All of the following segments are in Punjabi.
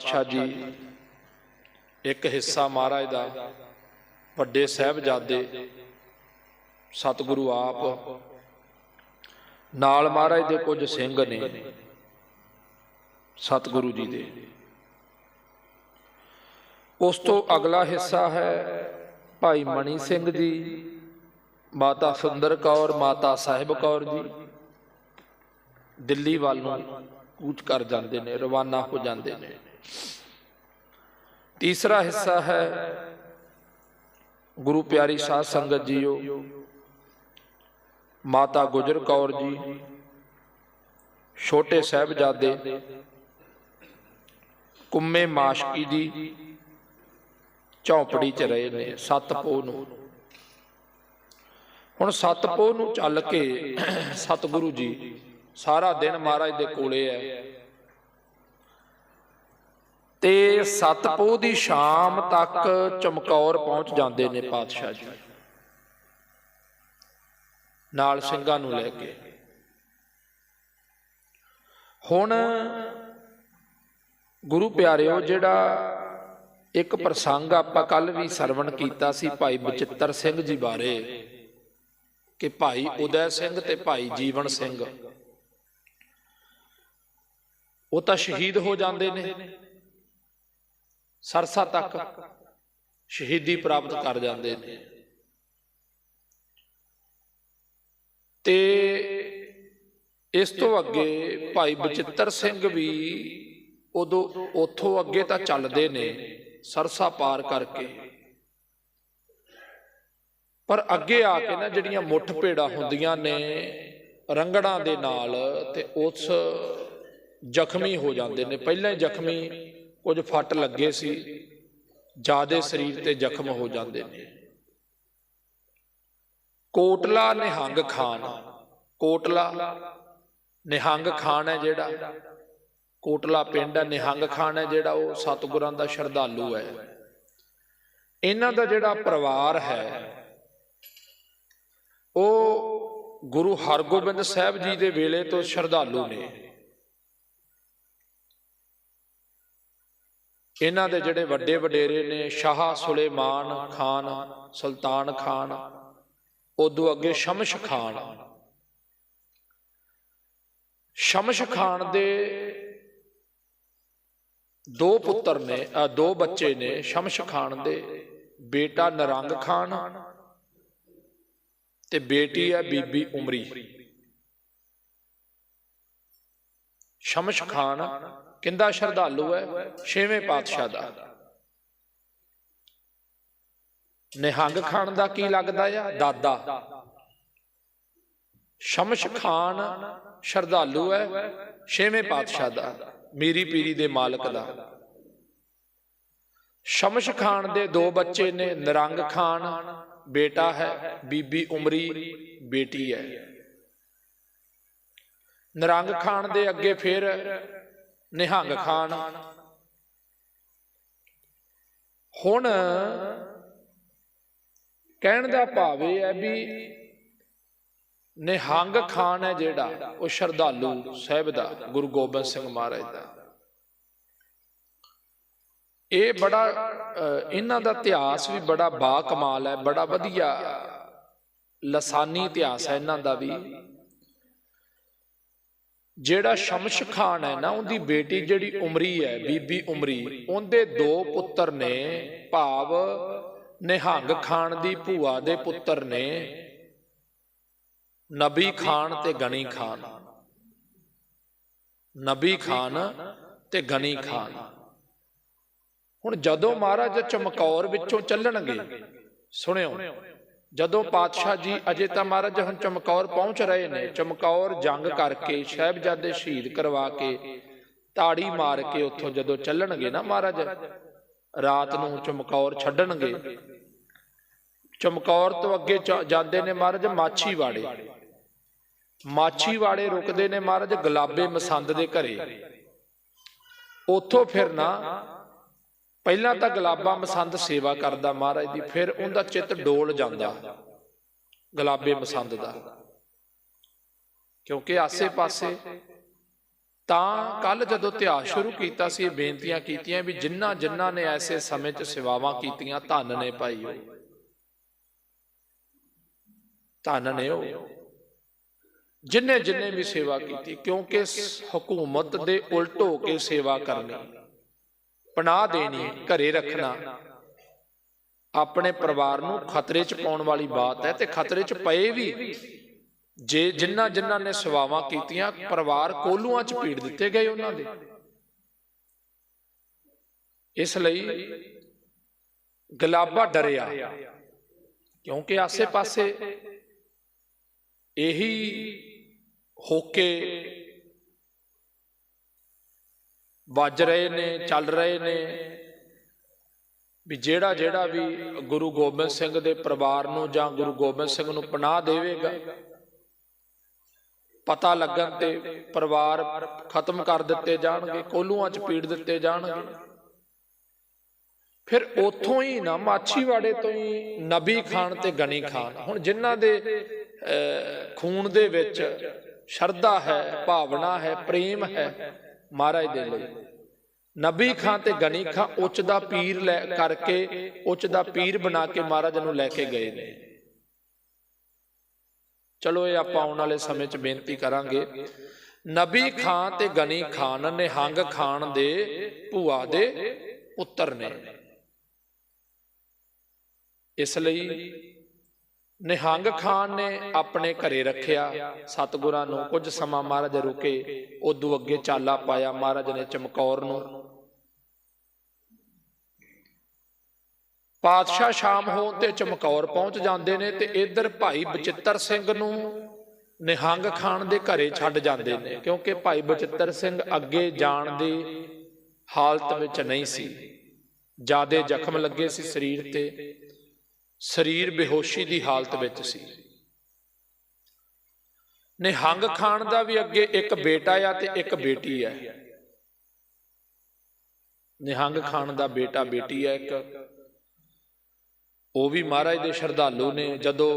ਪਾਤਸ਼ਾਹ ਜੀ। ਇੱਕ ਹਿੱਸਾ ਮਹਾਰਾਜ ਦਾ, ਵੱਡੇ ਸਾਹਿਬਜ਼ਾਦੇ, ਸਤਿਗੁਰੂ ਆਪ। ਨਾਲ ਮਹਾਰਾਜ ਦੇ ਕੁਝ ਸਿੰਘ ਨੇ, ਸਤਿਗੁਰੂ ਜੀ ਦੇ। ਉਸ ਤੋਂ ਅਗਲਾ ਹਿੱਸਾ ਹੈ ਭਾਈ ਮਣੀ ਸਿੰਘ ਜੀ, ਮਾਤਾ ਸੁੰਦਰ ਕੌਰ, ਮਾਤਾ ਸਾਹਿਬ ਕੌਰ ਜੀ। ਦਿੱਲੀ ਵੱਲ ਨੂੰ ਕੂਚ ਕਰ ਜਾਂਦੇ ਨੇ, ਰਵਾਨਾ ਹੋ ਜਾਂਦੇ ਨੇ। ਤੀਸਰਾ ਹਿੱਸਾ ਹੈ ਗੁਰੂ ਪਿਆਰੀ ਸਾਧ ਸੰਗਤ ਜੀਓ। ਮਾਤਾ ਗੁਜਰ ਕੌਰ ਜੀ, ਛੋਟੇ ਸਾਹਿਬਜ਼ਾਦੇ, ਕੁੰਮੇ ਮਾਸ਼ਕੀ ਦੀ ਝੌਂਪੜੀ 'ਚ ਰਹੇ ਨੇ, ਸੱਤ ਪੋਹ ਨੂੰ। ਹੁਣ ਸੱਤ ਪੋਹ ਨੂੰ ਚੱਲ ਕੇ ਸਤਿਗੁਰੂ ਜੀ, ਸਾਰਾ ਦਿਨ ਮਹਾਰਾਜ ਦੇ ਕੋਲੇ ਹੈ। ਤੇ ਸੱਤ ਦੀ ਸ਼ਾਮ ਤੱਕ ਚਮਕੌਰ ਪਹੁੰਚ ਜਾਂਦੇ ਨੇ ਪਾਤਸ਼ਾਹ ਜੀ। ਨਾਲ ਸਿੰਘਾਂ ਨੂੰ ਲੈ ਕੇ। ਹੁਣ ਗੁਰੂ ਪਿਆਰਿਓ, ਜਿਹੜਾ ਇੱਕ ਪ੍ਰਸੰਗ ਆਪਾਂ ਕੱਲ ਵੀ ਸਰਵਣ ਕੀਤਾ ਸੀ ਭਾਈ ਬਚਿੱਤਰ ਸਿੰਘ ਜੀ ਬਾਰੇ, ਕਿ ਭਾਈ ਉਦੈ ਸਿੰਘ ਤੇ ਭਾਈ ਜੀਵਨ ਸਿੰਘ, ਉਹ ਤਾਂ ਸ਼ਹੀਦ ਹੋ ਜਾਂਦੇ ਨੇ। ਸਰਸਾ ਤੱਕ ਸ਼ਹੀਦੀ ਪ੍ਰਾਪਤ ਕਰ ਜਾਂਦੇ ਨੇ। ਤੇ ਇਸ ਤੋਂ ਅੱਗੇ ਭਾਈ ਬਚਿੱਤਰ ਸਿੰਘ ਵੀ ਉਦੋਂ ਉਥੋਂ ਅੱਗੇ ਤਾਂ ਚੱਲਦੇ ਨੇ, ਸਰਸਾ ਪਾਰ ਕਰਕੇ। ਪਰ ਅੱਗੇ ਆ ਕੇ ਨਾ ਜਿਹੜੀਆਂ ਮੁੱਠ ਭੇੜਾ ਹੁੰਦੀਆਂ ਨੇ ਰੰਗੜਾਂ ਦੇ ਨਾਲ ਤੇ ਉਸ ਜ਼ਖਮੀ ਹੋ ਜਾਂਦੇ ਨੇ। ਪਹਿਲਾਂ ਹੀ ਜ਼ਖਮੀ ਕੁਝ ਫੱਟ ਲੱਗੇ ਸੀ, ਜਿਆਦੇ ਸਰੀਰ ਤੇ ਜ਼ਖਮ ਹੋ ਜਾਂਦੇ ਨੇ। ਕੋਟਲਾ ਨਿਹੰਗ ਖਾਨ, ਕੋਟਲਾ ਨਿਹੰਗ ਖਾਨ ਹੈ ਜਿਹੜਾ। ਕੋਟਲਾ ਪਿੰਡ ਹੈ, ਨਿਹੰਗ ਖਾਨ ਹੈ ਜਿਹੜਾ, ਉਹ ਸਤਿਗੁਰਾਂ ਦਾ ਸ਼ਰਧਾਲੂ ਹੈ। ਇਹਨਾਂ ਦਾ ਜਿਹੜਾ ਪਰਿਵਾਰ ਹੈ, ਉਹ ਗੁਰੂ ਹਰਗੋਬਿੰਦ ਸਾਹਿਬ ਜੀ ਦੇ ਵੇਲੇ ਤੋਂ ਸ਼ਰਧਾਲੂ ਨੇ। ਇਹਨਾਂ ਦੇ ਜਿਹੜੇ ਵੱਡੇ ਵਡੇਰੇ ਨੇ, ਸ਼ਾਹ ਸੁਲੇਮਾਨ ਖਾਨ, ਸੁਲਤਾਨ ਖਾਨ ਉਦੋਂ ਅੱਗੇ ਸ਼ਮਸ਼ ਖਾਨ। ਸ਼ਮਸ਼ ਖਾਨ ਦੇ ਦੋ ਪੁੱਤਰ ਨੇ ਦੋ ਬੱਚੇ ਨੇ, ਸ਼ਮਸ਼ ਖਾਨ ਦੇ ਬੇਟਾ ਨਰੰਗ ਖਾਨ ਤੇ ਬੇਟੀ ਹੈ ਬੀਬੀ ਉਮਰੀ। ਸ਼ਮਸ਼ ਖਾਨ ਕਿੰਦਾ ਸ਼ਰਧਾਲੂ ਹੈ? ਛੇਵੇਂ ਪਾਤਸ਼ਾਹ ਦਾ। ਨਿਹੰਗ ਖਾਨ ਦਾ ਕੀ ਲੱਗਦਾ ਆ? ਦਾਦਾ। ਸ਼ਮਸ਼ ਖਾਨ ਸ਼ਰਧਾਲੂ ਹੈ, ਛੇਵੇਂ ਪਾਤਸ਼ਾਹ ਦਾ, ਮੀਰੀ ਪੀਰੀ ਦੇ ਮਾਲਕ ਦਾ। ਸ਼ਮਸ਼ ਖਾਨ ਦੇ ਦੋ ਬੱਚੇ ਨੇ, ਨਿਰੰਗ ਖਾਨ, ਬੇਟਾ ਹੈ, ਬੀਬੀ ਉਮਰੀ, ਬੇਟੀ ਹੈ। ਨਿਰੰਗ ਖਾਨ ਦੇ ਅੱਗੇ ਫਿਰ ਨਿਹੰਗ ਖਾਨ। ਹੁਣ ਕਹਿਣ ਦਾ ਭਾਵ ਇਹ ਹੈ ਵੀ ਨਿਹੰਗ ਖਾਨ ਹੈ ਜਿਹੜਾ ਉਹ ਸ਼ਰਧਾਲੂ ਸਾਹਿਬ ਦਾ ਗੁਰੂ ਗੋਬਿੰਦ ਸਿੰਘ ਮਹਾਰਾਜ ਦਾ। ਇਹ ਬੜਾ ਇਹਨਾਂ ਦਾ ਇਤਿਹਾਸ ਵੀ ਬੜਾ ਬਾ ਕਮਾਲ ਹੈ ਬੜਾ ਵਧੀਆ ਲਸਾਨੀ ਇਤਿਹਾਸ ਹੈ ਇਹਨਾਂ ਦਾ ਵੀ। ਜਿਹੜਾ ਸ਼ਮਸ਼ ਖਾਨ ਹੈ ਨਾ, ਉਹਦੀ ਬੇਟੀ ਜਿਹੜੀ ਉਮਰੀ ਹੈ, ਬੀਬੀ ਉਮਰੀ, ਉਹਦੇ ਦੋ ਪੁੱਤਰ ਨੇ, ਭਾਵ ਨਿਹੰਗ ਖਾਨ ਦੀ ਭੂਆ ਦੇ ਪੁੱਤਰ ਨੇ, ਨਬੀ ਖਾਨ ਤੇ ਗਣੀ ਖਾਨ। ਨਬੀ ਖਾਨ ਤੇ ਗਣੀ ਖਾਨ। ਹੁਣ ਜਦੋਂ ਮਹਾਰਾਜ ਚਮਕੌਰ ਵਿੱਚੋਂ ਚੱਲਣਗੇ, ਸੁਣਿਓ ਜਦੋਂ ਪਾਤਸ਼ਾਹ ਜੀ ਅਜੇ ਤਾਂ ਮਹਾਰਾਜ ਹੁਣ ਚਮਕੌਰ ਪਹੁੰਚ ਰਹੇ ਨੇ ਚਮਕੌਰ ਜੰਗ ਕਰਕੇ ਸਾਹਿਬਜ਼ਾਦੇ ਸ਼ਹੀਦ ਕਰਵਾ ਕੇ ਤਾੜੀ ਮਾਰ ਕੇ ਉੱਥੋਂ ਜਦੋਂ ਚੱਲਣਗੇ ਨਾ ਮਹਾਰਾਜ ਰਾਤ ਨੂੰ ਚਮਕੌਰ ਛੱਡਣਗੇ। ਚਮਕੌਰ ਤੋਂ ਅੱਗੇ ਜਾਂਦੇ ਨੇ ਮਹਾਰਾਜ ਮਾਛੀਵਾੜੇ। ਮਾਛੀਵਾੜੇ। ਰੁਕਦੇ ਨੇ ਮਹਾਰਾਜ ਗੁਲਾਬੇ ਮਸੰਦ ਦੇ ਘਰੇ। ਉੱਥੋਂ ਫਿਰ ਨਾ ਪਹਿਲਾਂ ਤਾਂ ਗੁਲਾਬਾ ਮਸੰਦ ਸੇਵਾ ਕਰਦਾ ਮਹਾਰਾਜ ਦੀ ਫਿਰ ਉਹਦਾ ਚਿੱਤ ਡੋਲ ਜਾਂਦਾ। ਗੁਲਾਬੇ ਮਸੰਦ ਦਾ। ਕਿਉਂਕਿ ਆਸੇ-ਪਾਸੇ ਤਾਂ ਕੱਲ ਜਦੋਂ ਇਤਿਹਾਸ ਸ਼ੁਰੂ ਕੀਤਾ ਸੀ ਇਹ ਬੇਨਤੀਆਂ ਕੀਤੀਆਂ ਵੀ ਜਿਨ੍ਹਾਂ ਜਿਨ੍ਹਾਂ ਨੇ ਐਸੇ ਸਮੇਂ 'ਚ ਸੇਵਾਵਾਂ ਕੀਤੀਆਂ ਧੰਨ ਨੇ ਭਾਈ ਉਹ। ਧੰਨ ਨੇ ਉਹ ਜਿਨਨੇ ਜਿਨਨੇ ਵੀ ਸੇਵਾ ਕੀਤੀ ਕਿਉਂਕਿ ਹਕੂਮਤ ਦੇ ਉਲਟ ਹੋ ਕੇ ਸੇਵਾ ਕਰਨੀ। ਪਨਾਹ ਦੇਣੀ, ਘਰੇ ਰੱਖਣਾ। ਆਪਣੇ ਪਰਿਵਾਰ ਨੂੰ ਖਤਰੇ 'ਚ ਪਾਉਣ ਵਾਲੀ ਬਾਤ ਹੈ ਤੇ ਖਤਰੇ 'ਚ ਪਏ ਵੀ। ਜੇ ਜਿਨ੍ਹਾਂ ਜਿਨ੍ਹਾਂ ਨੇ ਸੇਵਾਵਾਂ ਕੀਤੀਆਂ, ਪਰਿਵਾਰ ਕੋਲੂਆਂ 'ਚ ਪੀੜ ਦਿੱਤੇ ਗਏ ਉਹਨਾਂ ਦੇ। ਇਸ ਲਈ ਗਲਾਬਾ ਡਰਿਆ। ਕਿਉਂਕਿ ਆਸੇ-ਪਾਸੇ ਇਹੀ ਹੋਕੇ ਵੱਜ ਰਹੇ ਨੇ ਚੱਲ ਰਹੇ ਨੇ। ਵੀ ਜਿਹੜਾ ਜਿਹੜਾ ਵੀ ਗੁਰੂ ਗੋਬਿੰਦ ਸਿੰਘ ਦੇ ਪਰਿਵਾਰ ਨੂੰ ਜਾਂ ਗੁਰੂ ਗੋਬਿੰਦ ਸਿੰਘ ਨੂੰ ਪਨਾਹ ਦੇਵੇਗਾ ਪਤਾ ਲੱਗਣ ਤੇ ਪਰਿਵਾਰ ਖਤਮ ਕਰ ਦਿੱਤੇ ਜਾਣਗੇ ਕੋਲੂਆਂ 'ਚ ਪੀੜ ਦਿੱਤੇ ਜਾਣਗੇ। ਫਿਰ ਉਥੋਂ ਹੀ ਨਾ ਮਾਛੀਵਾੜੇ ਤੋਂ ਹੀ ਨਬੀ ਖਾਨ ਤੇ ਗਨੀ ਖਾਨ। ਹੁਣ ਜਿਨ੍ਹਾਂ ਦੇ ਅਹ, ਖੂਨ ਦੇ ਵਿੱਚ ਸ਼ਰਧਾ ਹੈ ਭਾਵਨਾ ਹੈ ਪ੍ਰੇਮ ਹੈ ਮਹਾਰਾਜ ਦੇ ਲਈ। ਨਬੀ ਖਾਂ ਤੇ ਗਨੀ ਖਾਂ ਉੱਚ ਦਾ ਪੀਰ ਲੈ ਕਰਕੇ, ਉੱਚ ਦਾ ਪੀਰ ਬਣਾ ਕੇ ਮਹਾਰਾਜ ਨੂੰ ਲੈ ਕੇ ਗਏ ਨੇ। ਚਲੋ ਇਹ ਆਪਾਂ ਆਉਣ ਵਾਲੇ ਸਮੇਂ 'ਚ ਬੇਨਤੀ ਕਰਾਂਗੇ। ਨਬੀ ਖਾਂ ਤੇ ਗਨੀ ਖਾਨ ਨਿਹੰਗ ਖਾਨ ਦੇ ਭੂਆ ਦੇ ਪੁੱਤਰ ਨੇ। ਇਸ ਲਈ ਨਿਹੰਗ ਖਾਨ ਨੇ ਆਪਣੇ ਘਰੇ ਰੱਖਿਆ, ਸਤਗੁਰਾਂ ਨੂੰ ਕੁਝ ਸਮਾਂ ਮਹਾਰਾਜ ਰੁਕੇ ਉਦੋਂ ਅੱਗੇ ਚਾਲਾ ਪਾਇਆ ਮਹਾਰਾਜ ਨੇ ਚਮਕੌਰ ਨੂੰ। ਪਾਤਸ਼ਾਹ ਸ਼ਾਮ ਹੋਣ ਤੇ ਚਮਕੌਰ ਪਹੁੰਚ ਜਾਂਦੇ ਨੇ ਤੇ ਇੱਧਰ ਭਾਈ ਬਚਿੱਤਰ ਸਿੰਘ ਨੂੰ ਨਿਹੰਗ ਖਾਨ ਦੇ ਘਰੇ ਛੱਡ ਜਾਂਦੇ ਨੇ, ਕਿਉਂਕਿ ਭਾਈ ਬਚਿੱਤਰ ਸਿੰਘ ਅੱਗੇ ਜਾਣ ਦੀ ਹਾਲਤ ਵਿੱਚ ਨਹੀਂ ਸੀ। ਜਿਆਦੇ ਜ਼ਖਮ ਲੱਗੇ ਸੀ ਸਰੀਰ ਤੇ। ਸਰੀਰ ਬੇਹੋਸ਼ੀ ਦੀ ਹਾਲਤ ਵਿੱਚ ਸੀ। ਨਿਹੰਗ ਖਾਨ ਦਾ ਵੀ ਅੱਗੇ ਇੱਕ ਬੇਟਾ ਆ ਤੇ ਇੱਕ ਬੇਟੀ ਹੈ ਨਿਹੰਗ ਖਾਨ ਦਾ ਬੇਟਾ ਬੇਟੀ ਹੈ ਇੱਕ। ਉਹ ਵੀ ਮਹਾਰਾਜ ਦੇ ਸ਼ਰਧਾਲੂ ਨੇ, ਜਦੋਂ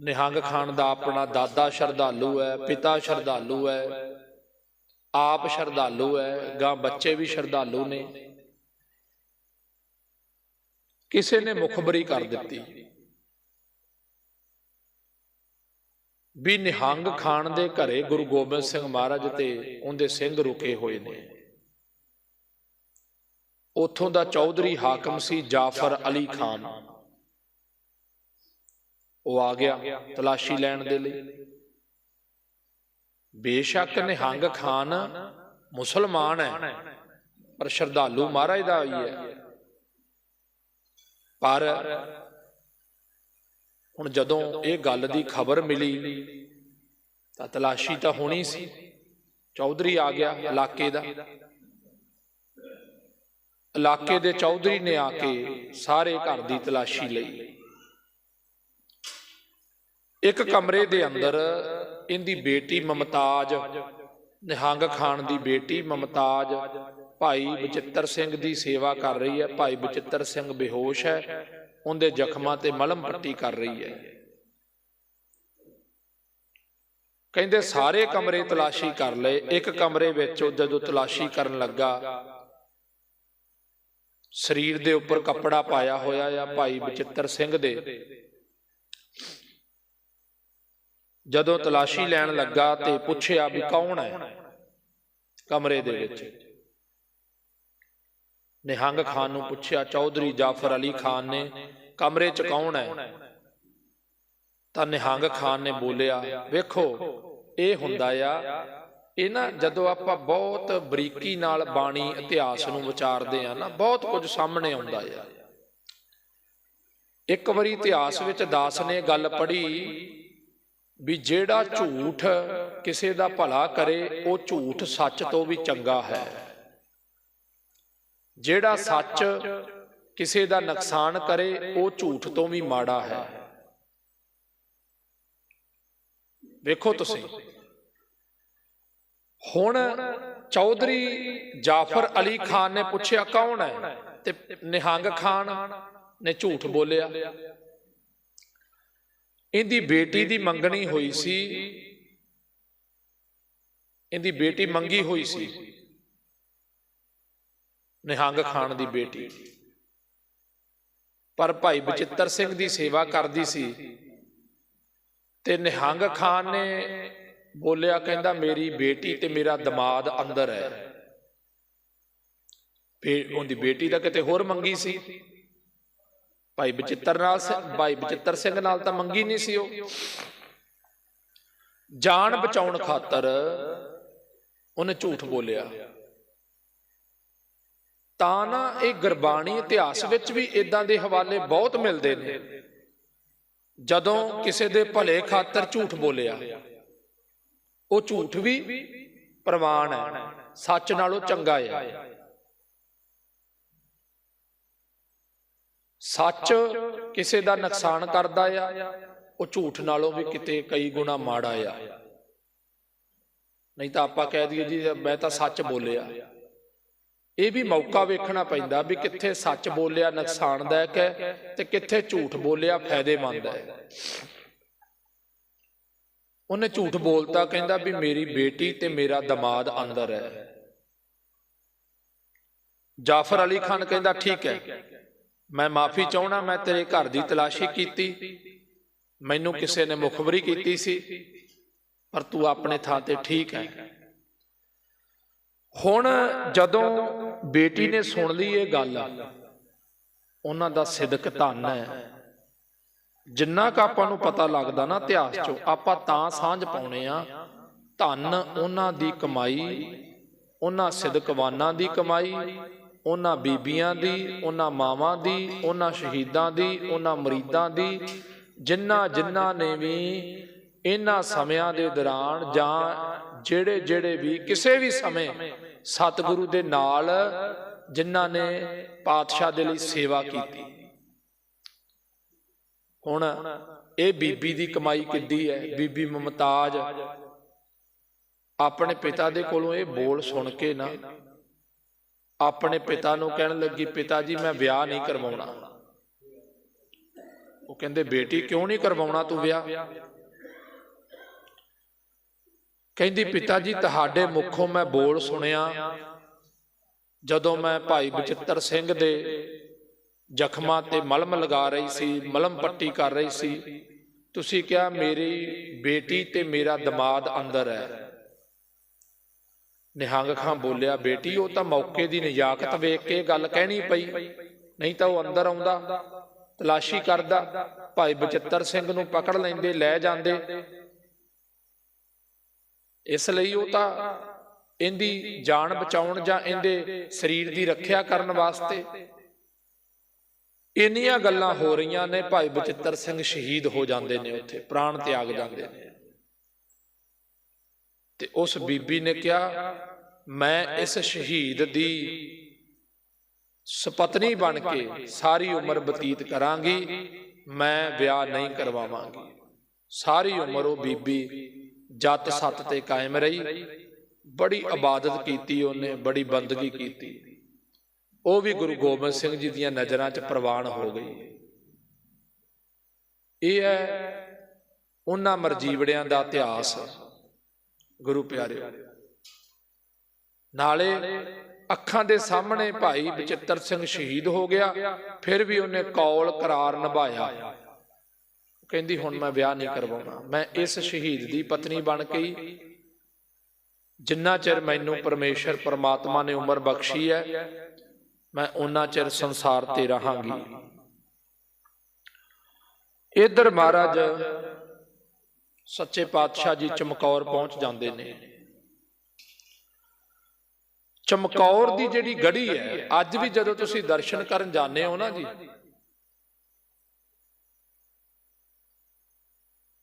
ਨਿਹੰਗ ਖਾਨ ਦਾ ਆਪਣਾ ਦਾਦਾ ਸ਼ਰਧਾਲੂ ਹੈ, ਪਿਤਾ ਸ਼ਰਧਾਲੂ ਹੈ, ਆਪ ਸ਼ਰਧਾਲੂ ਹੈ, ਗਾਂ ਬੱਚੇ ਵੀ ਸ਼ਰਧਾਲੂ ਨੇ ਕਿਸੇ ਨੇ ਮੁਖਬਰੀ ਕਰ ਦਿੱਤੀ। ਵੀ ਨਿਹੰਗ ਖਾਨ ਦੇ ਘਰੇ ਗੁਰੂ ਗੋਬਿੰਦ ਸਿੰਘ ਮਹਾਰਾਜ ਤੇ ਉਹਦੇ ਸਿੰਘ ਰੁਕੇ ਹੋਏ ਨੇ। ਉਥੋਂ ਦਾ ਚੌਧਰੀ ਹਾਕਮ ਸੀ ਜਾਫਰ ਅਲੀ ਖਾਨ। ਉਹ ਆ ਗਿਆ ਤਲਾਸ਼ੀ ਲੈਣ ਦੇ ਲਈ। ਬੇਸ਼ੱਕ ਨਿਹੰਗ ਖਾਨ ਮੁਸਲਮਾਨ ਹੈ ਪਰ ਸ਼ਰਧਾਲੂ ਮਹਾਰਾਜ ਦਾ ਹੀ ਹੈ। ਪਰ ਹੁਣ ਜਦੋਂ ਇਹ ਗੱਲ ਦੀ ਖਬਰ ਮਿਲੀ, ਤਾਂ ਤਲਾਸ਼ੀ ਤਾਂ ਹੋਣੀ ਸੀ। ਚੌਧਰੀ ਆ ਗਿਆ ਇਲਾਕੇ ਦਾ। ਇਲਾਕੇ ਦੇ ਚੌਧਰੀ ਨੇ ਆ ਕੇ ਸਾਰੇ ਘਰ ਦੀ ਤਲਾਸ਼ੀ ਲਈ। ਇੱਕ ਕਮਰੇ ਦੇ ਅੰਦਰ ਇਹਦੀ ਬੇਟੀ ਮਮਤਾਜ, ਨਿਹੰਗ ਖਾਨ ਦੀ ਬੇਟੀ ਮਮਤਾਜ ਭਾਈ ਬਚਿੱਤਰ ਸਿੰਘ ਦੀ ਸੇਵਾ ਕਰ ਰਹੀ ਹੈ। ਭਾਈ ਬਚਿੱਤਰ ਸਿੰਘ ਬੇਹੋਸ਼ ਹੈ। ਉਹਦੇ ਜ਼ਖਮਾਂ ਤੇ ਮਲਮ ਪੱਟੀ ਕਰ ਰਹੀ ਹੈ। ਕਹਿੰਦੇ ਸਾਰੇ ਕਮਰੇ ਤਲਾਸ਼ੀ ਕਰ ਲਏ। ਇੱਕ ਕਮਰੇ ਵਿੱਚ ਜਦੋਂ ਤਲਾਸ਼ੀ ਕਰਨ ਲੱਗਾ, ਸਰੀਰ ਦੇ ਉੱਪਰ ਕੱਪੜਾ ਪਾਇਆ ਹੋਇਆ ਆ ਭਾਈ ਬਚਿੱਤਰ ਸਿੰਘ ਦੇ। ਜਦੋਂ ਤਲਾਸ਼ੀ ਲੈਣ ਲੱਗਾ ਤੇ ਪੁੱਛਿਆ ਵੀ ਕੌਣ ਹੈ ਕਮਰੇ ਦੇ ਵਿੱਚ। ਨਿਹੰਗ ਖਾਨ ਨੂੰ ਪੁੱਛਿਆ ਚੌਧਰੀ ਜਾਫਰ ਅਲੀ ਖਾਨ ਨੇ ਕਮਰੇ 'ਚ ਕੌਣ ਹੈ? ਤਾਂ ਨਿਹੰਗ ਖਾਨ ਨੇ ਬੋਲਿਆ ਵੇਖੋ ਇਹ ਹੁੰਦਾ ਆ ਇਹ ਨਾ ਜਦੋਂ ਆਪਾਂ ਬਹੁਤ ਬਰੀਕੀ ਨਾਲ ਬਾਣੀ ਇਤਿਹਾਸ ਨੂੰ ਵਿਚਾਰਦੇ ਆ ਨਾ ਬਹੁਤ ਕੁਝ ਸਾਹਮਣੇ ਆਉਂਦਾ ਆ। ਇੱਕ ਵਾਰੀ ਇਤਿਹਾਸ ਵਿੱਚ ਦਾਸ ਨੇ ਗੱਲ ਪੜ੍ਹੀ ਵੀ ਜਿਹੜਾ ਝੂਠ ਕਿਸੇ ਦਾ ਭਲਾ ਕਰੇ ਉਹ ਝੂਠ ਸੱਚ ਤੋਂ ਵੀ ਚੰਗਾ ਹੈ। ਜਿਹੜਾ ਸੱਚ ਕਿਸੇ ਦਾ ਨੁਕਸਾਨ ਕਰੇ ਉਹ ਝੂਠ ਤੋਂ ਵੀ ਮਾੜਾ ਹੈ। ਵੇਖੋ ਤੁਸੀਂ। ਹੁਣ ਚੌਧਰੀ ਜਾਫਰ ਅਲੀ ਖਾਨ ਨੇ ਪੁੱਛਿਆ ਕੌਣ ਹੈ? ਤੇ ਨਿਹੰਗ ਖਾਨ ਨੇ ਝੂਠ ਬੋਲਿਆ। ਇਹਦੀ ਬੇਟੀ ਦੀ ਮੰਗਣੀ ਹੋਈ ਸੀ। ਇਹਦੀ ਬੇਟੀ ਮੰਗੀ ਹੋਈ ਸੀ। ਨਿਹੰਗ ਖਾਨ ਦੀ ਬੇਟੀ। ਪਰ ਭਾਈ ਬਚਿੱਤਰ ਸਿੰਘ ਦੀ ਸੇਵਾ ਕਰਦੀ ਸੀ ਤੇ ਨਿਹੰਗ ਖਾਨ ਨੇ ਬੋਲਿਆ, ਕਹਿੰਦਾ, ਮੇਰੀ ਬੇਟੀ ਤੇ ਮੇਰਾ ਦਮਾਦ ਅੰਦਰ ਹੈ। ਫੇ ਉਹਦੀ ਬੇਟੀ ਦਾ ਕਿਤੇ ਹੋਰ ਮੰਗੀ ਸੀ। ਭਾਈ ਬਚਿੱਤਰ ਨਾਲ ਭਾਈ ਬਚਿੱਤਰ ਸਿੰਘ ਨਾਲ ਤਾਂ ਮੰਗੀ ਨਹੀਂ ਸੀ ਉਹ। ਜਾਨ ਬਚਾਉਣ ਖਾਤਰ ਉਹਨੇ ਝੂਠ ਬੋਲਿਆ। ਤਾਂ ਨਾ ਇਹ ਗੁਰਬਾਣੀ ਇਤਿਹਾਸ ਵਿੱਚ ਵੀ ਇਦਾਂ ਦੇ ਹਵਾਲੇ ਬਹੁਤ ਮਿਲਦੇ ਨੇ। ਜਦੋਂ ਕਿਸੇ ਦੇ ਭਲੇ ਖਾਤਰ ਝੂਠ ਬੋਲਿਆ, ਉਹ ਝੂਠ ਵੀ ਪ੍ਰਮਾਣ ਹੈ, ਸੱਚ ਨਾਲੋਂ ਚੰਗਾ ਹੈ। ਸੱਚ ਕਿਸੇ ਦਾ ਨੁਕਸਾਨ ਕਰਦਾ ਆ, ਉਹ ਝੂਠ ਨਾਲੋਂ ਵੀ ਕਿਤੇ ਕਈ ਗੁਣਾ ਮਾੜਾ ਆ। ਨਹੀਂ ਤਾਂ ਆਪਾਂ ਕਹਿ ਦਈਏ ਜੀ, ਮੈਂ ਤਾਂ ਸੱਚ ਬੋਲਿਆ। ਇਹ ਵੀ ਮੌਕਾ ਵੇਖਣਾ ਪੈਂਦਾ ਵੀ ਕਿੱਥੇ ਸੱਚ ਬੋਲਿਆ ਨੁਕਸਾਨਦਾਇਕ ਹੈ ਤੇ ਕਿੱਥੇ ਝੂਠ ਬੋਲਿਆ ਫਾਇਦੇਮੰਦ ਹੈ। ਉਹਨੇ ਝੂਠ ਬੋਲਤਾ, ਕਹਿੰਦਾ ਵੀ ਮੇਰੀ ਬੇਟੀ ਤੇ ਮੇਰਾ ਦਮਾਦ ਅੰਦਰ ਹੈ। ਜਾਫਰ ਅਲੀ ਖਾਨ ਕਹਿੰਦਾ, ਠੀਕ ਹੈ, ਮੈਂ ਮਾਫੀ ਚਾਹਣਾ ਮੈਂ ਤੇਰੇ ਘਰ ਦੀ ਤਲਾਸ਼ੀ ਕੀਤੀ। ਮੈਨੂੰ ਕਿਸੇ ਨੇ ਮੁਖਬਰੀ ਕੀਤੀ ਸੀ, ਪਰ ਤੂੰ ਆਪਣੇ ਥਾਂ ਤੇ ਠੀਕ ਹੈ। ਹੁਣ ਜਦੋਂ ਬੇਟੀ ਨੇ ਸੁਣ ਲਈ ਇਹ ਗੱਲ, ਉਹਨਾਂ ਦਾ ਸਿਦਕ ਧੰਨ ਹੈ। ਜਿੰਨਾ ਕ ਆਪਾਂ ਨੂੰ ਪਤਾ ਲੱਗਦਾ ਨਾ ਇਤਿਹਾਸ ਚੋਂ, ਆਪਾਂ ਤਾਂ ਸਾਂਝ ਪਾਉਣੇ ਆ, ਧੰਨ ਉਹਨਾਂ ਦੀ ਕਮਾਈ, ਉਹਨਾਂ ਸਿਦਕਵਾਨਾਂ ਦੀ ਕਮਾਈ, ਉਹਨਾਂ ਬੀਬੀਆਂ ਦੀ, ਉਹਨਾਂ ਮਾਵਾਂ ਦੀ, ਉਹਨਾਂ ਸ਼ਹੀਦਾਂ ਦੀ, ਉਹਨਾਂ ਮਰੀਦਾਂ ਦੀ ਜਿਨ੍ਹਾਂ ਜਿਨ੍ਹਾਂ ਨੇ ਵੀ ਇਹਨਾਂ ਸਮਿਆਂ ਦੇ ਦੌਰਾਨ ਜਾਂ ਜਿਹੜੇ ਜਿਹੜੇ ਵੀ ਕਿਸੇ ਵੀ ਸਮੇਂ ਸਤਿਗੁਰੂ ਦੇ ਨਾਲ ਜਿਨ੍ਹਾਂ ਨੇ ਪਾਤਸ਼ਾਹ ਦੇ ਲਈ ਸੇਵਾ ਕੀਤੀ। ਹੁਣ ਇਹ ਬੀਬੀ ਦੀ ਕਮਾਈ ਕਿੱਡੀ ਹੈ। ਬੀਬੀ ਮਮਤਾਜ ਆਪਣੇ ਪਿਤਾ ਦੇ ਕੋਲੋਂ ਇਹ ਬੋਲ ਸੁਣ ਕੇ ਨਾ ਆਪਣੇ ਪਿਤਾ ਨੂੰ ਕਹਿਣ ਲੱਗੀ, ਪਿਤਾ ਜੀ, ਮੈਂ ਵਿਆਹ ਨਹੀਂ ਕਰਵਾਉਣਾ। ਉਹ ਕਹਿੰਦੇ, ਬੇਟੀ, ਕਿਉਂ ਨਹੀਂ ਕਰਵਾਉਣਾ ਤੂੰ ਵਿਆਹ? ਕਹਿੰਦੀ ਪਿਤਾ ਜੀ ਤੁਹਾਡੇ ਮੁਖੋਂ ਮੈਂ ਬੋਲ ਸੁਣਿਆ। ਜਦੋਂ ਮੈਂ ਭਾਈ ਬਚਿੱਤਰ ਸਿੰਘ ਦੇ ਜ਼ਖਮਾਂ ਤੇ ਮਲਮ ਲਗਾ ਰਹੀ ਸੀ ਮਲਮ ਪੱਟੀ ਕਰ ਰਹੀ ਸੀ। ਤੁਸੀਂ ਕਿਹਾ ਮੇਰੀ ਬੇਟੀ ਤੇ ਮੇਰਾ ਦਮਾਦ ਅੰਦਰ ਹੈ। ਨਿਹੰਗ ਖਾਂ ਬੋਲਿਆ ਬੇਟੀ ਉਹ ਤਾਂ ਮੌਕੇ ਦੀ ਨਜਾਕਤ ਵੇਖ ਕੇ ਗੱਲ ਕਹਿਣੀ ਪਈ। ਨਹੀਂ ਤਾਂ ਉਹ ਅੰਦਰ ਆਉਂਦਾ। ਤਲਾਸ਼ੀ ਕਰਦਾ। ਭਾਈ ਬਚਿੱਤਰ ਸਿੰਘ ਨੂੰ ਪਕੜ ਲੈਂਦੇ ਲੈ ਜਾਂਦੇ। ਇਸ ਲਈ ਉਹ ਤਾਂ ਇਹਦੀ ਜਾਨ ਬਚਾਉਣ ਜਾਂ ਇਹਦੇ ਸਰੀਰ ਦੀ ਰੱਖਿਆ ਕਰਨ ਵਾਸਤੇ ਇੰਨੀਆਂ ਗੱਲਾਂ ਹੋ ਰਹੀਆਂ ਨੇ, ਭਾਈ ਬਚਿੱਤਰ ਸਿੰਘ ਸ਼ਹੀਦ ਹੋ ਜਾਂਦੇ ਨੇ ਉੱਥੇ, ਪ੍ਰਾਣ ਤਿਆਗ ਜਾਂਦੇ ਨੇ। ਤੇ ਉਸ ਬੀਬੀ ਨੇ ਕਿਹਾ, ਮੈਂ ਇਸ ਸ਼ਹੀਦ ਦੀ ਸੁਪਤਨੀ ਬਣ ਕੇ ਸਾਰੀ ਉਮਰ ਬਤੀਤ ਕਰਾਂਗੀ, ਮੈਂ ਵਿਆਹ ਨਹੀਂ ਕਰਵਾਵਾਂਗੀ। ਸਾਰੀ ਉਮਰ ਉਹ ਬੀਬੀ ਜੱਤ ਸੱਤ ਤੇ ਕਾਇਮ ਰਹੀ। ਬੜੀ ਇਬਾਦਤ ਕੀਤੀ ਉਹਨੇ, ਬੜੀ ਬੰਦਗੀ ਕੀਤੀ। ਉਹ ਵੀ ਗੁਰੂ ਗੋਬਿੰਦ ਸਿੰਘ ਜੀ ਦੀਆਂ ਨਜ਼ਰਾਂ 'ਚ ਪ੍ਰਵਾਨ ਹੋ ਗਈ। ਇਹ ਹੈ ਉਹਨਾਂ ਮਰਜੀਵੜਿਆਂ ਦਾ ਇਤਿਹਾਸ। ਗੁਰੂ ਪਿਆਰਿਓ ਨਾਲੇ ਅੱਖਾਂ ਦੇ ਸਾਹਮਣੇ ਭਾਈ ਬਚਿੱਤਰ ਸਿੰਘ ਸ਼ਹੀਦ ਹੋ ਗਿਆ, ਫਿਰ ਵੀ ਉਹਨੇ ਕੌਲ ਕਰਾਰ ਨਿਭਾਇਆ। ਕਹਿੰਦੀ, ਹੁਣ ਮੈਂ ਵਿਆਹ ਨਹੀਂ ਕਰਵਾਉਣਾ। ਮੈਂ ਇਸ ਸ਼ਹੀਦ ਦੀ ਪਤਨੀ ਬਣ ਕੇ ਜਿੰਨਾ ਚਿਰ ਮੈਨੂੰ ਪਰਮੇਸ਼ਰ, ਪਰਮਾਤਮਾ ਨੇ ਉਮਰ ਬਖਸ਼ੀ ਹੈ, ਮੈਂ ਉਹਨਾਂ ਚਿਰ ਸੰਸਾਰ ਤੇ ਰਹਾਂਗੀ। ਇਧਰ ਮਹਾਰਾਜ ਸੱਚੇ ਪਾਤਸ਼ਾਹ ਜੀ ਚਮਕੌਰ ਪਹੁੰਚ ਜਾਂਦੇ ਨੇ। ਚਮਕੌਰ ਦੀ ਜਿਹੜੀ ਗੜੀ ਹੈ, ਅੱਜ ਵੀ ਜਦੋਂ ਤੁਸੀਂ ਦਰਸ਼ਨ ਕਰਨ ਜਾਂਦੇ ਹੋ ਨਾ ਜੀ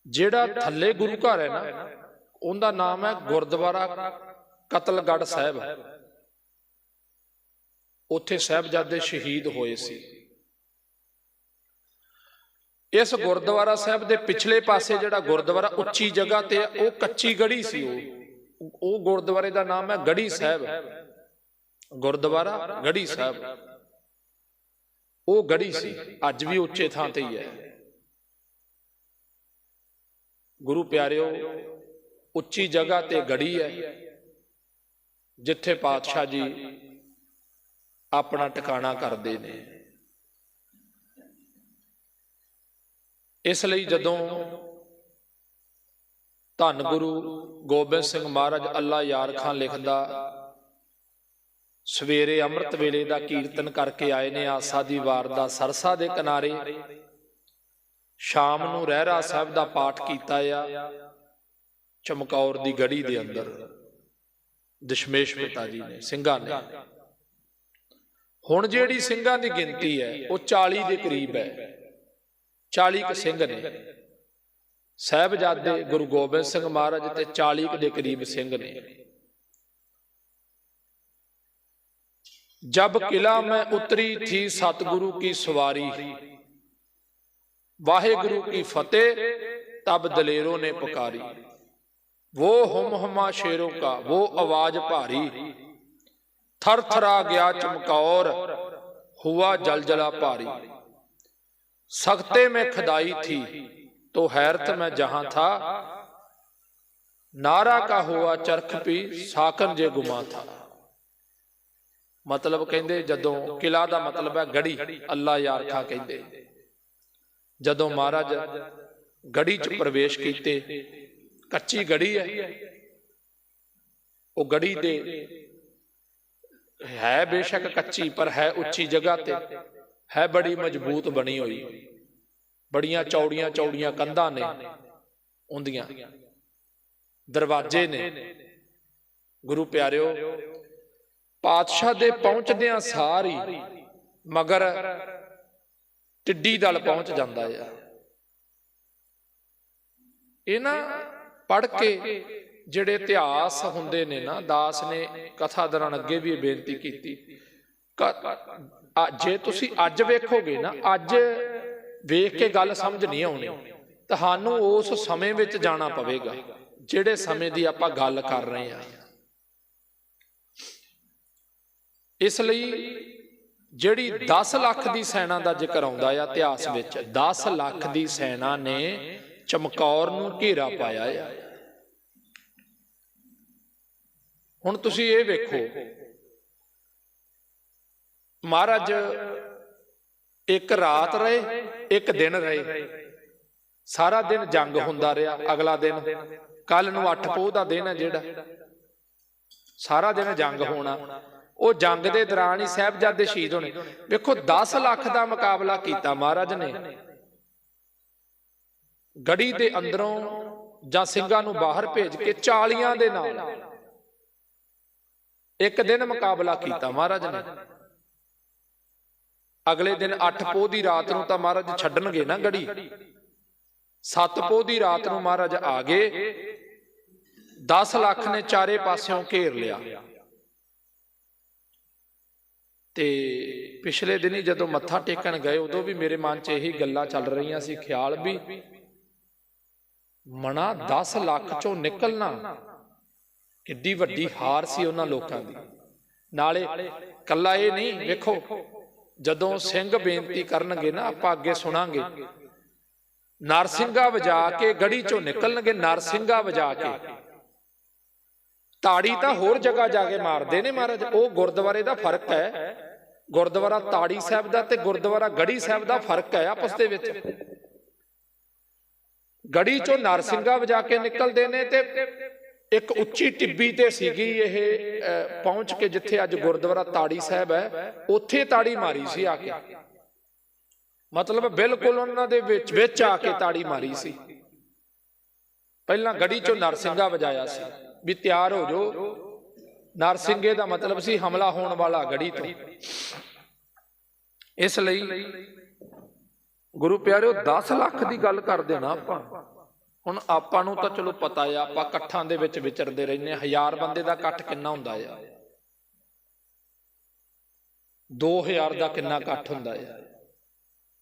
ਜਿਹੜਾ ਥੱਲੇ ਗੁਰੂ ਘਰ ਹੈ ਨਾ, ਉਹਦਾ ਨਾਮ ਹੈ ਗੁਰਦੁਆਰਾ ਕਤਲਗੜ ਸਾਹਿਬ। ਉੱਥੇ ਸਾਹਿਬਜ਼ਾਦੇ ਸ਼ਹੀਦ ਹੋਏ ਸੀ। ਇਸ ਗੁਰਦੁਆਰਾ ਸਾਹਿਬ ਦੇ ਪਿਛਲੇ ਪਾਸੇ ਜਿਹੜਾ ਗੁਰਦੁਆਰਾ ਉੱਚੀ ਜਗ੍ਹਾ ਤੇ ਉਹ ਕੱਚੀ ਗੜੀ ਸੀ ਉਹ। ਉਹ ਗੁਰਦੁਆਰੇ ਦਾ ਨਾਮ ਹੈ ਗੜੀ ਸਾਹਿਬ। ਗੁਰਦੁਆਰਾ ਗੜੀ ਸਾਹਿਬ। ਉਹ ਗੜੀ ਸੀ, ਅੱਜ ਵੀ ਉੱਚੇ ਥਾਂ ਤੇ ਹੀ ਹੈ। ਗੁਰੂ ਪਿਆਰਿਓ, ਉੱਚੀ ਜਗ੍ਹਾ ਤੇ ਗੜੀ ਹੈ, ਜਿੱਥੇ ਪਾਤਸ਼ਾਹ ਜੀ ਆਪਣਾ ਟਿਕਾਣਾ ਕਰਦੇ ਨੇ। ਇਸ ਲਈ ਜਦੋਂ ਧੰਨ ਗੁਰੂ ਗੋਬਿੰਦ ਸਿੰਘ ਮਹਾਰਾਜ ਅੱਲਾ ਯਾਰ ਖਾਨ ਲਿਖਦਾ, ਸਵੇਰੇ ਅੰਮ੍ਰਿਤ ਵੇਲੇ ਦਾ ਕੀਰਤਨ ਕਰਕੇ ਆਏ ਨੇ ਆਸਾ ਦੀ ਵਾਰ ਦਾ ਸਰਸਾ ਦੇ ਕਿਨਾਰੇ ਸ਼ਾਮ ਨੂੰ ਰਹਿਰਾ ਸਾਹਿਬ ਦਾ ਪਾਠ ਕੀਤਾ ਆ। ਚਮਕੌਰ ਦੀ ਗੜੀ ਦੇ ਅੰਦਰ। ਦਸ਼ਮੇਸ਼ ਪਿਤਾ ਜੀ ਨੇ ਸਿੰਘਾਂ ਨੇ। ਹੁਣ ਜਿਹੜੀ ਸਿੰਘਾਂ ਦੀ ਗਿਣਤੀ ਹੈ ਉਹ 40 ਦੇ ਕਰੀਬ ਹੈ। 40 ਕੁ ਸਿੰਘ ਨੇ। ਸਹਿਬਜ਼ਾਦੇ ਗੁਰੂ ਗੋਬਿੰਦ ਸਿੰਘ ਮਹਾਰਾਜ ਤੇ 40 ਕ ਦੇ ਕਰੀਬ ਸਿੰਘ ਨੇ। ਜਬ ਕਿਲਾ ਮੈਂ ਉਤਰੀ ਥੀ ਸਤਗੁਰੂ ਕੀ ਸਵਾਰੀ। वाहेगुरु की फतेह तब दलेरों ने पुकारी वो हुम हुमा शेरों का वो आवाज भारी थर थरा गया चमकौर हुआ जलजला भारी सख्ते में खदाई थी तो हैरत में जहां था नारा का हुआ चरख पी साकन जे गुमा था ਮਤਲਬ ਕਹਿੰਦੇ ਜਦੋਂ ਕਿਲਾ ਦਾ ਮਤਲਬ ਹੈ ਗੜੀ ਅੱਲਾ ਯਾਰ ਖਾ ਕਹਿੰਦੇ ਜਦੋਂ ਮਹਾਰਾਜ ਗੜੀ 'ਚ ਪ੍ਰਵੇਸ਼ ਕੀਤੇ ਕੱਚੀ ਗੜੀ ਹੈ। ਉਹ ਗੜੀ ਦੇ ਹੈ ਬੇਸ਼ੱਕ ਕੱਚੀ ਪਰ ਹੈ ਉੱਚੀ ਜਗ੍ਹਾ ਤੇ। ਹੈ ਬੜੀ ਮਜ਼ਬੂਤ ਬਣੀ ਹੋਈ। ਬੜੀਆਂ ਚੌੜੀਆਂ ਚੌੜੀਆਂ ਕੰਧਾਂ ਨੇ ਉਹਦੀਆਂ। ਦਰਵਾਜ਼ੇ ਨੇ। ਗੁਰੂ ਪਿਆਰਿਓ ਪਾਤਸ਼ਾਹ ਦੇ ਪਹੁੰਚਦਿਆਂ ਸਾਰ ਹੀ ਮਗਰ ਟਿੱਡੀ ਦਲ ਪਹੁੰਚ ਜਾਂਦਾ ਆ। ਇਹ ਨਾ ਪੜ ਕੇ ਜਿਹੜੇ ਇਤਿਹਾਸ ਹੁੰਦੇ ਨੇ ਨਾ, ਦਾਸ ਨੇ ਕਥਾ ਦੌਰਾਨ ਅੱਗੇ ਵੀ ਇਹ ਬੇਨਤੀ ਕੀਤੀ। ਜੇ ਤੁਸੀਂ ਅੱਜ ਵੇਖੋਗੇ ਨਾ, ਅੱਜ ਵੇਖ ਕੇ ਗੱਲ ਸਮਝ ਨਹੀਂ ਆਉਣੀ, ਤੁਹਾਨੂੰ ਉਸ ਸਮੇਂ ਵਿੱਚ ਜਾਣਾ ਪਵੇਗਾ, ਜਿਹੜੇ ਸਮੇਂ ਦੀ ਆਪਾਂ ਗੱਲ ਕਰ ਰਹੇ ਹਾਂ। ਇਸ ਲਈ ਜਿਹੜੀ 10 ਲੱਖ ਦੀ ਸੈਨਾ ਦਾ ਜ਼ਿਕਰ ਆਉਂਦਾ ਆ ਇਤਿਹਾਸ ਵਿੱਚ 10 ਲੱਖ ਦੀ ਸੈਨਾ ਨੇ ਚਮਕੌਰ ਨੂੰ ਘੇਰਾ ਪਾਇਆ ਆ। ਹੁਣ ਤੁਸੀਂ ਇਹ ਵੇਖੋ, ਮਹਾਰਾਜ ਇੱਕ ਰਾਤ ਰਹੇ, ਇੱਕ ਦਿਨ ਰਹੇ। ਸਾਰਾ ਦਿਨ ਜੰਗ ਹੁੰਦਾ ਰਿਹਾ, ਅਗਲਾ ਦਿਨ ਕੱਲ ਨੂੰ 8 ਪੋਹ ਦਾ ਦਿਨ ਹੈ ਜਿਹੜਾ। ਸਾਰਾ ਦਿਨ ਜੰਗ ਹੋਣਾ। ਉਹ ਜੰਗ ਦੇ ਦੌਰਾਨ ਹੀ ਸਾਹਿਬਜ਼ਾਦੇ ਸ਼ਹੀਦ ਹੋਣੇ। ਵੇਖੋ 10 ਲੱਖ ਦਾ ਮੁਕਾਬਲਾ ਕੀਤਾ ਮਹਾਰਾਜ ਨੇ। ਗੜੀ ਦੇ ਅੰਦਰੋਂ ਜਾਂ ਸਿੰਘਾਂ ਨੂੰ ਬਾਹਰ ਭੇਜ ਕੇ 40 ਦੇ ਨਾਲ ਇੱਕ ਦਿਨ ਮੁਕਾਬਲਾ ਕੀਤਾ ਮਹਾਰਾਜ ਨੇ। ਅਗਲੇ ਦਿਨ 8 ਪੋਹ ਦੀ ਰਾਤ ਨੂੰ ਤਾਂ ਮਹਾਰਾਜ ਛੱਡਣਗੇ ਨਾ ਗੜੀ। 7 ਪੋਹ ਦੀ ਰਾਤ ਨੂੰ ਮਹਾਰਾਜ ਆ ਗਏ। 10 ਲੱਖ ਨੇ ਚਾਰੇ ਪਾਸਿਓਂ ਘੇਰ ਲਿਆ। ਤੇ ਪਿਛਲੇ ਦਿਨੀ ਜਦੋਂ ਮੱਥਾ ਟੇਕਣ ਗਏ, ਉਦੋਂ ਵੀ ਮੇਰੇ ਮਨ 'ਚ ਇਹੀ ਗੱਲਾਂ ਚੱਲ ਰਹੀਆਂ ਸੀ, ਖਿਆਲ ਵੀ ਮਣਾ 10 ਲੱਖ ਚੋਂ ਨਿਕਲਣਾ ਕਿੱਡੀ ਵੱਡੀ ਹਾਰ ਸੀ ਉਹਨਾਂ ਲੋਕਾਂ ਦੀ। ਨਾਲੇ ਕੱਲਾ ਇਹ ਨਹੀਂ, ਵੇਖੋ, ਜਦੋਂ ਸਿੰਘ ਬੇਨਤੀ ਕਰਨਗੇ ਨਾ, ਆਪਾਂ ਅੱਗੇ ਸੁਣਾਂਗੇ। ਨਰਸਿੰਘਾ ਵਜਾ ਕੇ ਗੜੀ ਚੋਂ ਨਿਕਲਣਗੇ, ਨਰਸਿੰਘਾ ਵਜਾ ਕੇ। ਤਾੜੀ ਤਾਂ ਹੋਰ ਜਗ੍ਹਾ ਜਾ ਕੇ ਮਾਰਦੇ ਨੇ ਮਹਾਰਾਜ। ਉਹ ਗੁਰਦੁਆਰੇ ਦਾ ਫ਼ਰਕ ਹੈ। ਗੁਰਦੁਆਰਾ ਤਾੜੀ ਸਾਹਿਬ ਦਾ ਤੇ ਗੁਰਦੁਆਰਾ ਗੜੀ ਸਾਹਿਬ ਦਾ ਫ਼ਰਕ ਹੈ ਆਪਸ ਦੇ ਵਿੱਚ। ਗੜੀ ਚੋਂ ਨਰਸਿੰਘਾ ਵਜਾ ਕੇ ਨਿਕਲਦੇ ਨੇ ਤੇ ਇੱਕ ਉੱਚੀ ਟਿੱਬੀ ਤੇ ਸੀਗੀ ਇਹ ਪਹੁੰਚ ਕੇ ਜਿੱਥੇ ਅੱਜ ਗੁਰਦੁਆਰਾ ਤਾੜੀ ਸਾਹਿਬ ਹੈ ਉੱਥੇ ਤਾੜੀ ਮਾਰੀ ਸੀ ਆ ਕੇ। ਮਤਲਬ ਬਿਲਕੁਲ ਉਹਨਾਂ ਦੇ ਵਿੱਚ ਵਿੱਚ ਆ ਕੇ ਤਾੜੀ ਮਾਰੀ ਸੀ। ਪਹਿਲਾਂ ਗੜੀ ਚੋਂ ਨਰਸਿੰਘਾ ਵਜਾਇਆ ਸੀ। ਵੀ ਤਿਆਰ ਹੋ ਜਾਓ। ਨਰਸਿੰਘੇ ਦਾ ਮਤਲਬ ਸੀ ਹਮਲਾ ਹੋਣ ਵਾਲਾ ਗੜੀ ਤੋਂ। ਇਸ ਲਈ ਗੁਰੂ ਪਿਆਰਿਓ 10 ਲੱਖ ਦੀ ਗੱਲ ਕਰਦੇ ਨਾ ਆਪਾਂ। ਹੁਣ ਆਪਾਂ ਨੂੰ ਤਾਂ ਚਲੋ ਪਤਾ ਆ, ਆਪਾਂ ਇਕੱਠਾਂ ਦੇ ਵਿੱਚ ਵਿਚਰਦੇ ਰਹਿੰਦੇ ਆ। ਹਜ਼ਾਰ ਬੰਦੇ ਦਾ ਇਕੱਠ ਕਿੰਨਾ ਹੁੰਦਾ ਆ? 2000 ਦਾ ਕਿੰਨਾ ਇਕੱਠ ਹੁੰਦਾ ਆ?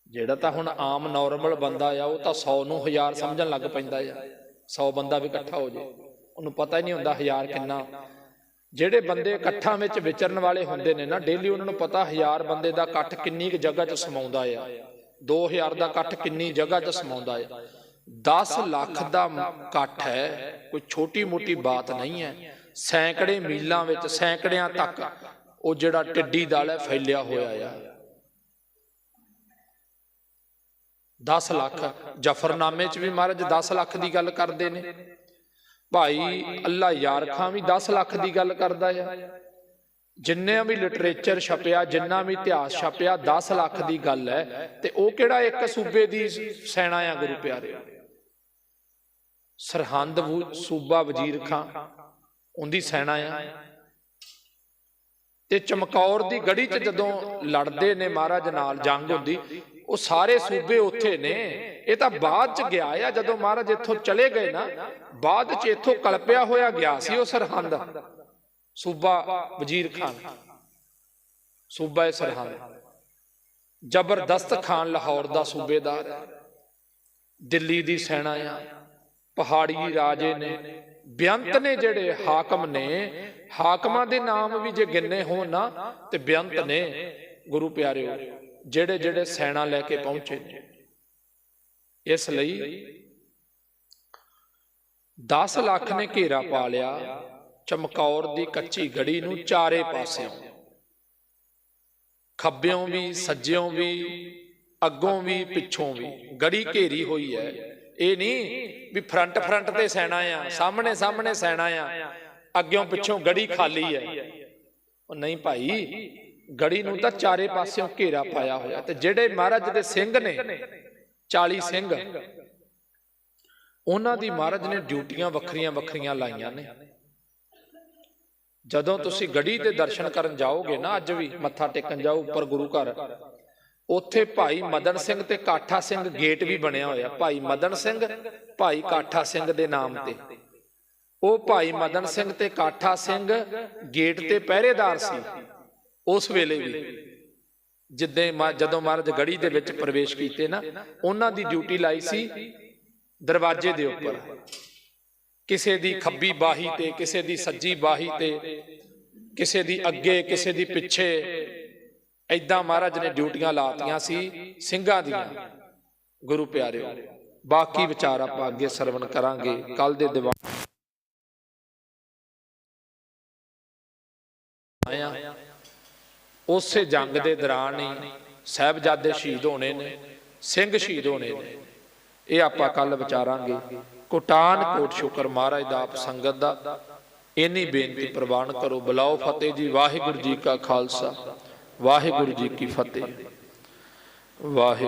ਜਿਹੜਾ ਤਾਂ ਹੁਣ ਆਮ ਨਾਰਮਲ ਬੰਦਾ ਆ, ਉਹ ਤਾਂ 100 ਨੂੰ 1000 ਸਮਝਣ ਲੱਗ ਪੈਂਦਾ ਆ। 100 ਬੰਦਾ ਵੀ ਇਕੱਠਾ ਹੋ ਜੇ। ਉਹਨੂੰ ਪਤਾ ਹੀ ਨਹੀਂ ਹੁੰਦਾ 1000 ਕਿੰਨਾ। ਜਿਹੜੇ ਬੰਦੇ ਇਕੱਠਾਂ ਵਿੱਚ ਵਿਚਰਨ ਵਾਲੇ ਹੁੰਦੇ ਨੇ ਨਾ ਡੇਲੀ ਉਹਨਾਂ ਨੂੰ ਪਤਾ 1000 ਬੰਦੇ ਦਾ ਇਕੱਠ ਕਿੰਨੀ ਕੁ ਜਗ੍ਹਾ 'ਚ ਸਮਾਉਂਦਾ ਆ। 2000 ਦਾ ਇਕੱਠ ਕਿੰਨੀ ਜਗ੍ਹਾ 'ਚ ਸਮਾਉਂਦਾ ਆ। 10 ਲੱਖ ਦਾ ਇਕੱਠ ਹੈ ਕੋਈ ਛੋਟੀ ਮੋਟੀ ਬਾਤ ਨਹੀਂ ਹੈ। ਸੈਂਕੜੇ ਮੀਲਾਂ ਵਿੱਚ ਸੈਂਕੜਿਆਂ ਤੱਕ ਉਹ ਜਿਹੜਾ ਟਿੱਡੀ ਦਲ ਹੈ ਫੈਲਿਆ ਹੋਇਆ ਆ। 10 ਲੱਖ ਜਫਰਨਾਮੇ 'ਚ ਵੀ ਮਹਾਰਾਜ 10 ਲੱਖ ਦੀ ਗੱਲ ਕਰਦੇ ਨੇ। ਭਾਈ ਅੱਲਾ ਯਾਰ ਖਾਂ ਵੀ 10 ਲੱਖ ਦੀ ਗੱਲ ਕਰਦਾ ਆ। ਜਿੰਨੇ ਵੀ ਲਿਟਰੇਚਰ ਛਪਿਆ, ਜਿੰਨਾ ਵੀ ਇਤਿਹਾਸ ਛਪਿਆ 10 ਲੱਖ ਦੀ ਗੱਲ ਹੈ। ਤੇ ਉਹ ਕਿਹੜਾ ਇੱਕ ਸੂਬੇ ਦੀ ਸੈਨਾ ਆ ਗੁਰੂ ਪਿਆਰੇ? ਸਰਹੰਦ ਵੂ- ਸੂਬਾ ਵਜ਼ੀਰ ਖਾਂ, ਉਹਦੀ ਸੈਨਾ ਆ। ਤੇ ਚਮਕੌਰ ਦੀ ਗੜੀ 'ਚ ਜਦੋਂ ਲੜਦੇ ਨੇ ਮਹਾਰਾਜ, ਨਾਲ ਜੰਗ ਹੁੰਦੀ ਉਹ ਸਾਰੇ ਸੂਬੇ ਉੱਥੇ ਨੇ। ਇਹ ਤਾਂ ਬਾਅਦ 'ਚ ਗਿਆ ਆ ਜਦੋਂ ਮਹਾਰਾਜ ਇੱਥੋਂ ਚਲੇ ਗਏ ਨਾ ਬਾਅਦ 'ਚ ਇੱਥੋਂ ਕਲਪਿਆ ਹੋਇਆ ਗਿਆ ਸੀ ਉਹ ਸਰਹੰਦ। ਸੂਬਾ ਵਜ਼ੀਰ ਖਾਨ। ਸੂਬਾ ਹੈ ਸਰਹੰਦ। ਜ਼ਬਰਦਸਤ ਖਾਨ ਲਾਹੌਰ ਦਾ ਸੂਬੇਦਾਰ ਹੈ। ਦਿੱਲੀ ਦੀ ਸੈਨਾ ਆ। ਪਹਾੜੀ ਰਾਜੇ ਨੇ। ਬੇਅੰਤ ਨੇ ਜਿਹੜੇ ਹਾਕਮ ਨੇ ਹਾਕਮਾਂ ਦੇ ਨਾਮ ਵੀ ਜੇ ਗਿੰਨੇ ਹੋਣ ਨਾ ਤੇ ਬੇਅੰਤ ਨੇ। ਗੁਰੂ ਪਿਆਰਿਓ ਜਿਹੜੇ ਜਿਹੜੇ ਸੈਨਾ ਲੈ ਕੇ ਪਹੁੰਚੇ ਨੇ। ਇਸ ਲਈ 10 ਲੱਖ ਨੇ ਘੇਰਾ ਪਾ ਲਿਆ, ਚਮਕੌਰ ਦੀ ਕੱਚੀ ਗੜੀ ਨੂੰ ਚਾਰੇ ਪਾਸਿਓਂ। ਖੱਬਿਓਂ ਵੀ, ਸੱਜਿਓਂ ਵੀ, ਅੱਗੋਂ ਵੀ, ਪਿੱਛੋਂ ਵੀ ਗੜੀ ਘੇਰੀ ਹੋਈ ਹੈ। ਇਹ ਨਹੀਂ ਵੀ ਫਰੰਟ ਫਰੰਟ ਤੇ ਸੈਣਾ ਆ, ਸਾਹਮਣੇ ਸਾਹਮਣੇ ਸੈਣਾ ਆ, ਅੱਗਿਓਂ ਪਿੱਛੋਂ ਗੜੀ ਖਾਲੀ ਹੈ। ਉਹ ਨਹੀਂ ਭਾਈ ਗੜੀ ਨੂੰ ਤਾਂ ਚਾਰੇ ਪਾਸਿਓਂ ਘੇਰਾ ਪਾਇਆ ਹੋਇਆ ਤੇ ਜਿਹੜੇ ਮਹਾਰਾਜ ਦੇ ਸਿੰਘ ਨੇ 40 ਸਿੰਘ, ਉਹਨਾਂ ਦੀ ਮਹਾਰਾਜ ਨੇ ਡਿਊਟੀਆਂ ਵੱਖਰੀਆਂ ਵੱਖਰੀਆਂ ਲਾਈਆਂ ਨੇ। ਜਦੋਂ ਤੁਸੀਂ ਗੜੀ ਦੇ ਦਰਸ਼ਨ ਕਰਨ ਜਾਓਗੇ ਨਾ, ਅੱਜ ਵੀ ਮੱਥਾ ਟੇਕਣ ਜਾਓ ਉੱਪਰ ਗੁਰੂ ਘਰ, ਉੱਥੇ ਭਾਈ ਮਦਨ ਸਿੰਘ ਤੇ ਕਾਠਾ ਸਿੰਘ ਗੇਟ ਵੀ ਬਣਿਆ ਹੋਇਆ। ਭਾਈ ਮਦਨ ਸਿੰਘ, ਭਾਈ ਕਾਠਾ ਸਿੰਘ ਦੇ ਨਾਮ ਤੇ। ਉਹ ਭਾਈ ਮਦਨ ਸਿੰਘ ਤੇ ਕਾਠਾ ਸਿੰਘ ਗੇਟ ਤੇ ਪਹਿਰੇਦਾਰ ਸੀ। ਉਸ ਵੇਲੇ ਵੀ ਜਿੱਦੇ ਜਦੋਂ ਮਹਾਰਾਜ ਗੜੀ ਦੇ ਵਿੱਚ ਪ੍ਰਵੇਸ਼ ਕੀਤੇ ਨਾ, ਉਹਨਾਂ ਦੀ ਡਿਊਟੀ ਲਾਈ ਸੀ ਦਰਵਾਜ਼ੇ ਦੇ ਉੱਪਰ। ਕਿਸੇ ਦੀ ਖੱਬੀ ਬਾਹੀ ਤੇ, ਕਿਸੇ ਦੀ ਸੱਜੀ ਬਾਹੀ ਤੇ, ਕਿਸੇ ਦੀ ਅੱਗੇ, ਕਿਸੇ ਦੀ ਪਿੱਛੇ ਐਦਾਂ ਮਹਾਰਾਜ ਨੇ ਡਿਊਟੀਆਂ ਲਾਤੀਆਂ ਸੀ, ਸਿੰਘਾਂ ਦੀਆਂ। ਗੁਰੂ ਪਿਆਰਿਓ, ਬਾਕੀ ਵਿਚਾਰ ਆਪਾਂ ਅੱਗੇ ਸਰਵਣ ਕਰਾਂਗੇ। ਕੱਲ ਦੇ ਦੀਵਾਨ ਉਸੇ ਜੰਗ ਦੇ ਦੌਰਾਨ ਹੀ ਸਹਿਬਜ਼ਾਦੇ ਸ਼ਹੀਦ ਹੋਣੇ ਨੇ, ਸਿੰਘ ਸ਼ਹੀਦ ਹੋਣੇ ਨੇ। ਇਹ ਆਪਾਂ ਕੱਲ ਵਿਚਾਰਾਂਗੇ। ਕੋਟਾਨ ਕੋਟ ਸ਼ੁਕਰ ਮਹਾਰਾਜ ਦਾ ਆਪ ਸੰਗਤ ਦਾ। ਇੰਨੀ ਬੇਨਤੀ ਪ੍ਰਵਾਨ ਕਰੋ, ਬੁਲਾਓ ਫਤਿਹ ਜੀ, ਵਾਹਿਗੁਰੂ ਜੀ ਕਾ ਖਾਲਸਾ, ਵਾਹਿਗੁਰੂ ਜੀ ਕੀ ਫਤਿਹ। ਵਾਹਿਗੁਰੂ